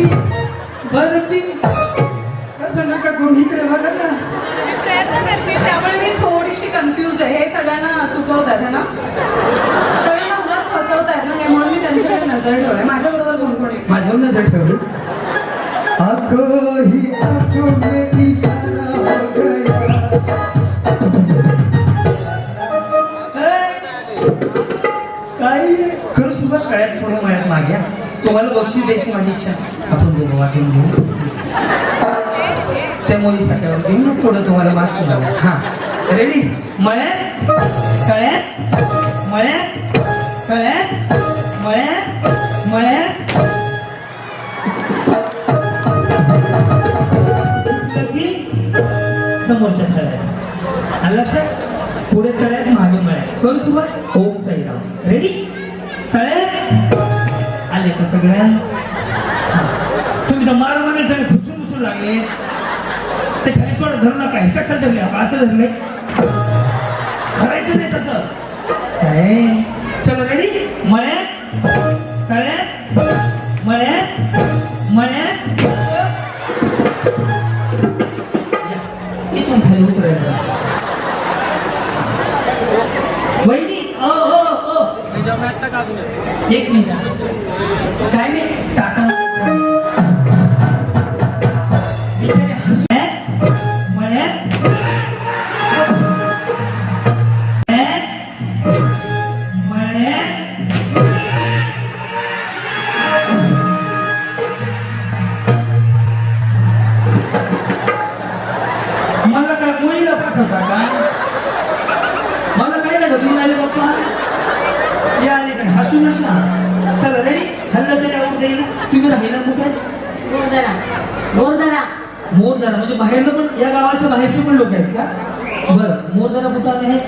शरपी बरपी कसं नका करू इकडे बघा ना. मी प्रयत्न करते त्यामुळे मी थोडीशी कन्फ्युज आहे. हे सगळ्यांना चुकवतात ना? सगळ्यांना उगाच फसवतायत ना हे म्हणून मी त्यांच्याकडे नजर ठेवले माझ्या बरोबर कोण कोण आहे? माझ्यावर नजर ठेवली. आंखों ही आंखों में निशाना हो गया काही खरं सुरुवात कळ्यात पुढे मळ्यात माग्या तुम्हाला बक्षीस द्यायची माझी इच्छा. आपण दोघं वाटून घेऊ. त्या मोही फाट्यावर देऊ ना थोडं तुम्हाला वाचू लागेल हा. रेडी मळ्यात कळ्यात मळ्यात कळ्यात मळ्यात मळ्यात समोरच्या तळ्यात आलं लक्षात? पुढे तळ्यात मागे मळ्यात. करू सुरुवात? ओम साईराम. रेडी तळ्यात आले का सगळ्या? तुम्ही तर मारा मारायला सगळे खुसून खुसून लागले. ते खाली सोडा धरू नका. हे कसं धरले? आपण असं धरले? धरायचं नाही तसं. काय? चला रेडी हल्लं तरी आवड जाईल तुम्ही राहिला कुठे? गोरधरा. मोरदारा म्हणजे बाहेरनं पण या गावाच्या बाहेरचे पण लोक आहेत का? बरं मोरदारा कुठं आले.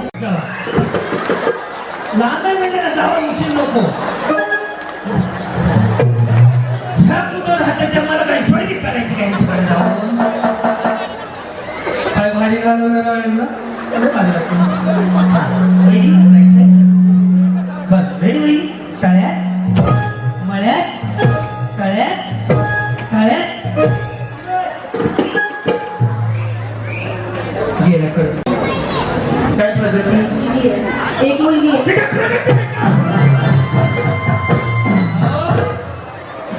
लहान आहे म्हणजे ना जावा मुशील नको. ह्या कुठं राहतात त्या मला काही करायची काय काय भारी राहिलं रेडी बर रेडी रेडी तळ्यात मळ्यात तळ्यात तळ्यात गेला कळ काय प्रगती एक मुलगी आहे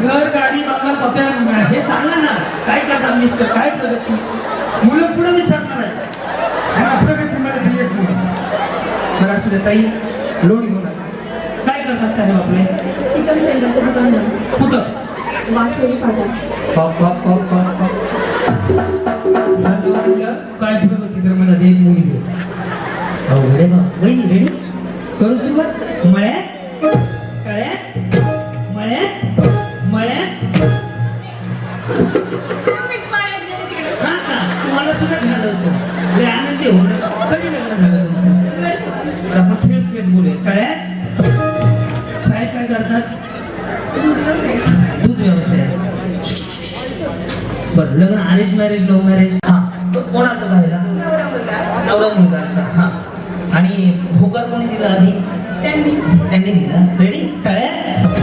घर गाडी बाबा पप्या हे सांगा ना काय करतात मिस्टर काय प्रगती मुलं पुढे विचारणार आहे प्रगती ही एक मुलं मला असू दे ताई लोणी. काय करतात साहेब आपले चिकन सेंटरचं दुकान आहे. कुठं? वासोली फाटा काय तर मला दे एक मुली दे. अवघडे बा वहिनी रेडी करू सुरुवात? बरं लग्न अरेंज मॅरेज लव्ह मॅरेज हा कोण आता पाहिला नवरा मुलगा. आता हा. आणि होकार कोणी दिला आधी? त्यांनी. दिला. रेडी तळ्यात?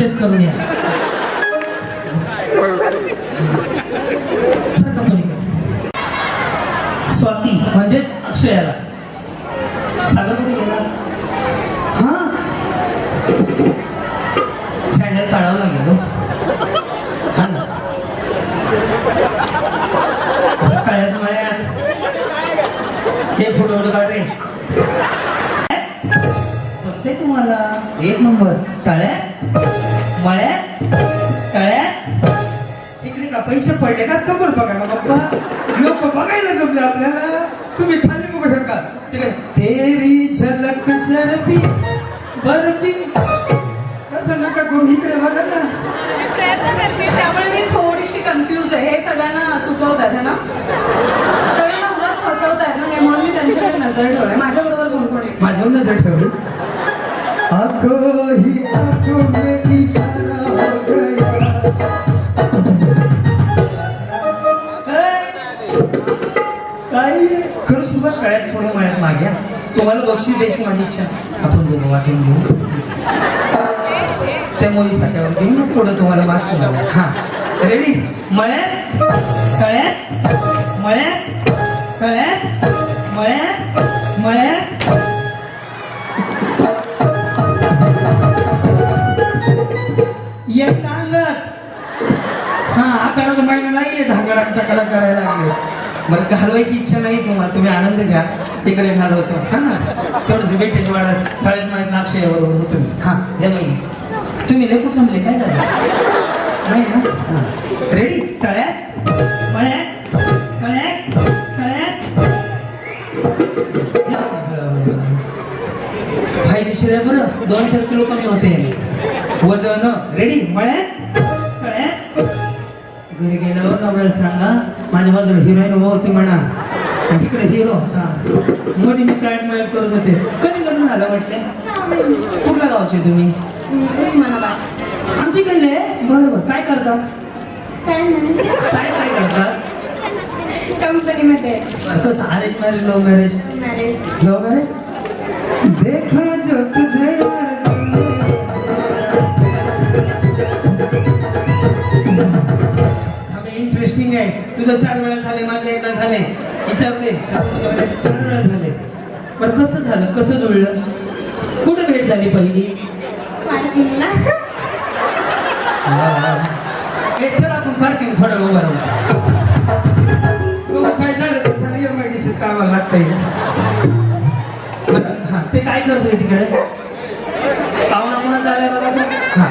परचेस करून या. स्वाती म्हणजेच अक्षयाला. सागर कुठे गेला? हा? सँडल काढावं लागेल हो. शकता तिकडे तेरी झलक शरपी बरपी कसं नका करू. इकडे बघा ना. मी प्रयत्न करते त्यामुळे मी थोडीशी कन्फ्युज आहे. हे सगळ्यांना चुकवत आहे ना? सगळ्यांना उगाच फसवत आहेत ना हे म्हणून मी त्यांच्याकडे नजर ठेवले माझ्या बरोबर कोण कोण आहे? माझ्यावर नजर ठेवली. आंखों ही आंखों बक्षीस द्यायची माझी इच्छा आपण दोघं वाटून घेऊ. त्या मोही फाट्यावर घेऊ ना थोडं तुम्हाला मागचं मला हा. रेडी मळ्यात कळ्यात मळ्यात कळ्यात मळ्यात मळ्यात येत अंगत हा आकाराचा महिना नाहीये. ढाकळा टाकळा करायला लागले. बरं घालवायची इच्छा नाही तुम्हाला तुम्ही आनंद घ्या. तिकडे घालवतो. हा ना? थोडंसं वेटेज वाढत तळ्यात मळ्यात नाक्षय बरोबर होतो मी. हा या महिने तुम्ही लेखू चमले काय झालं नाही ना? हा. रेडी बाजूला हिरोईन होती म्हणा. तिकडे हिरो होता. मध्ये मी काय मॅच करत होते. कधी लग्न झालं म्हटले? कुठल्या गावचे तुम्ही? उस्मानाबाद आमच्याकडले? बरं बरं. काय करता? काय नाही. काय काय करता? कंपनीमध्ये. बरं, कसं arrange marriage love marriage marriage love marriage देखा जो तुझे यार इंटरेस्टिंग आहे. तुझं चार वेळा झाले माझं एकदा झाले. विचार दे चार वेळा झाले. बरं कसं झालं? कसं जुळलं? कुठं भेट झाली पहिली? हे चल आपण पार्किंग थोडा उभा राहू. काय झालं. तर झालं एम आय डी सी कामाला लागता येईल बरं हां ते काय करतोय तिकडे? पाहुणा कोणा चाललाय बघा हां.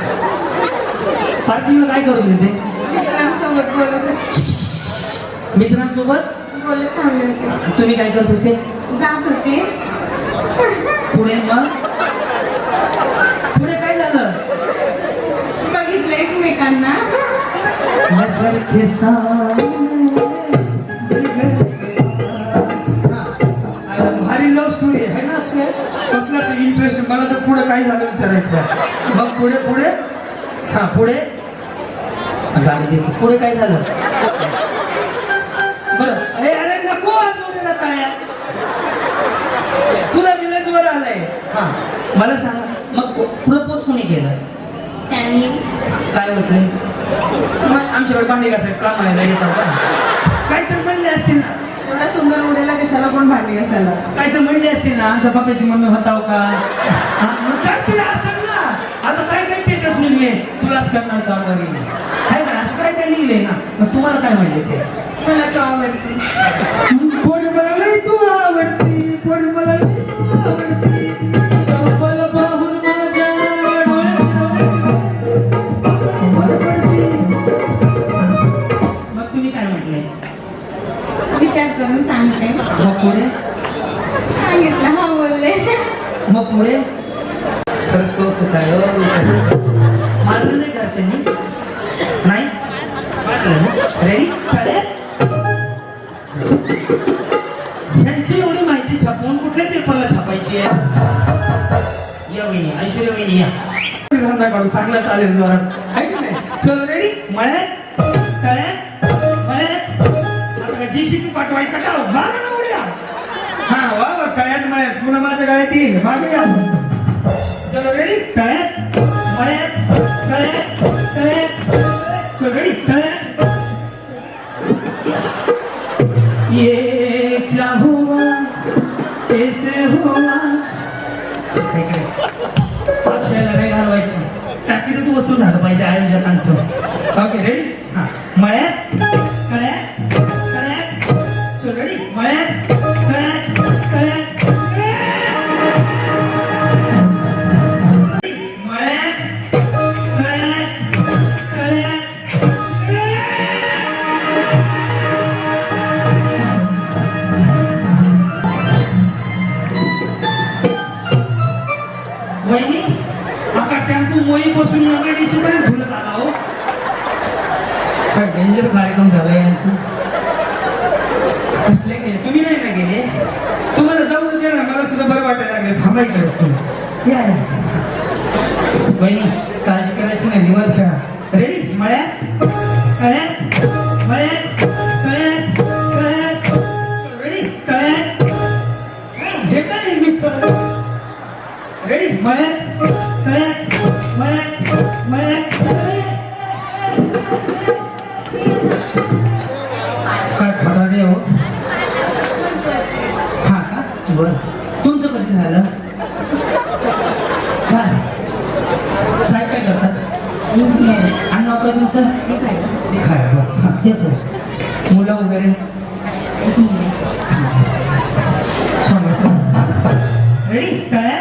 पार्किंगला काय करतोय ते? होते मित्रांसोबत? बोलत थांबले होते. तुम्ही काय करत होते? जात होते. पुढे मग? पुढे काय झालं? बघितलं एकमेकांना. नजर के सामने जिगर के पास. हा, भारी लव्ह स्टोरी आहे ना अक्षय? कसलाच इंटरेस्ट मला तर पुढे काय झालं विचारायचं आहे. मग पुढे पुढे? हा पुढे? गाडी देतो पुढे काय झालं? बरं. अरे अरे नको वाजवू ना टाळ्या. तुला विलेज वर आलाय. हा. मला सांग मग प्रपोज कोणी केलं? त्यांनी. काय म्हटले? आमच्याकडे भांडी घासायला काम आहे येतात का? काय तर म्हणले असतील ना. एवढ्या सुंदर मुलीला कशाला कोण भांडी असायला काय तर म्हणले असतील ना आमच्या बापाची मम्मी होताव का? हा, मग काय तरी असेल ना आता काय काय टेटस निघले? तुलाच करणार का वगैरे आहे का असं काय काय निघले ना मग तुम्हाला काय म्हणले ते मला ना? रेडी ह्यांची एवढी माहिती छापून कुठल्या पेपरला छापायची आहे? या वहिनी ऐश्वर्या वहिनी या. धंदा काढू चांगला चालेल जोरात. आहे की नाही? चलो रेडी मळ्यात? तळ्यात? मळ्यात? आता काय जेसीबी पाठवायचा का? मारा ना उड्या. हा वा वा कळ्यात मळ्यात. पुन्हा माझ्या गळ्यात येईल. मागे या चलो रेडी तळ्यात? मळ्यात? झालं पाहिजे आयोजकांचं ओके रेडी हा मळ्यात कळ्यात कळ्यात चल रेडी मळ्यात कळ्यात कळ्यात मळ्यात कळ्यात कळ्यात वहिनी आता टेम्पो मोई बसून एमआयडीसी पर्यंत झुलत आला हो. काय डेंजर कार्यक्रम झाला यांचं? कसले गेले? तुम्ही नाही ना गेले? तुम्हाला जाऊ दे ना मला सुद्धा बरं वाटायला लागले थांबा इकडे तुम्ही या. वहिनी काळजी करायची नाही निवांत खेळा. रेडी मळ्यात? करतात इंजिनियर आणि नोकर तुमचं काय बरं मुलं वगैरे सोन्याचं रेडी कळ्या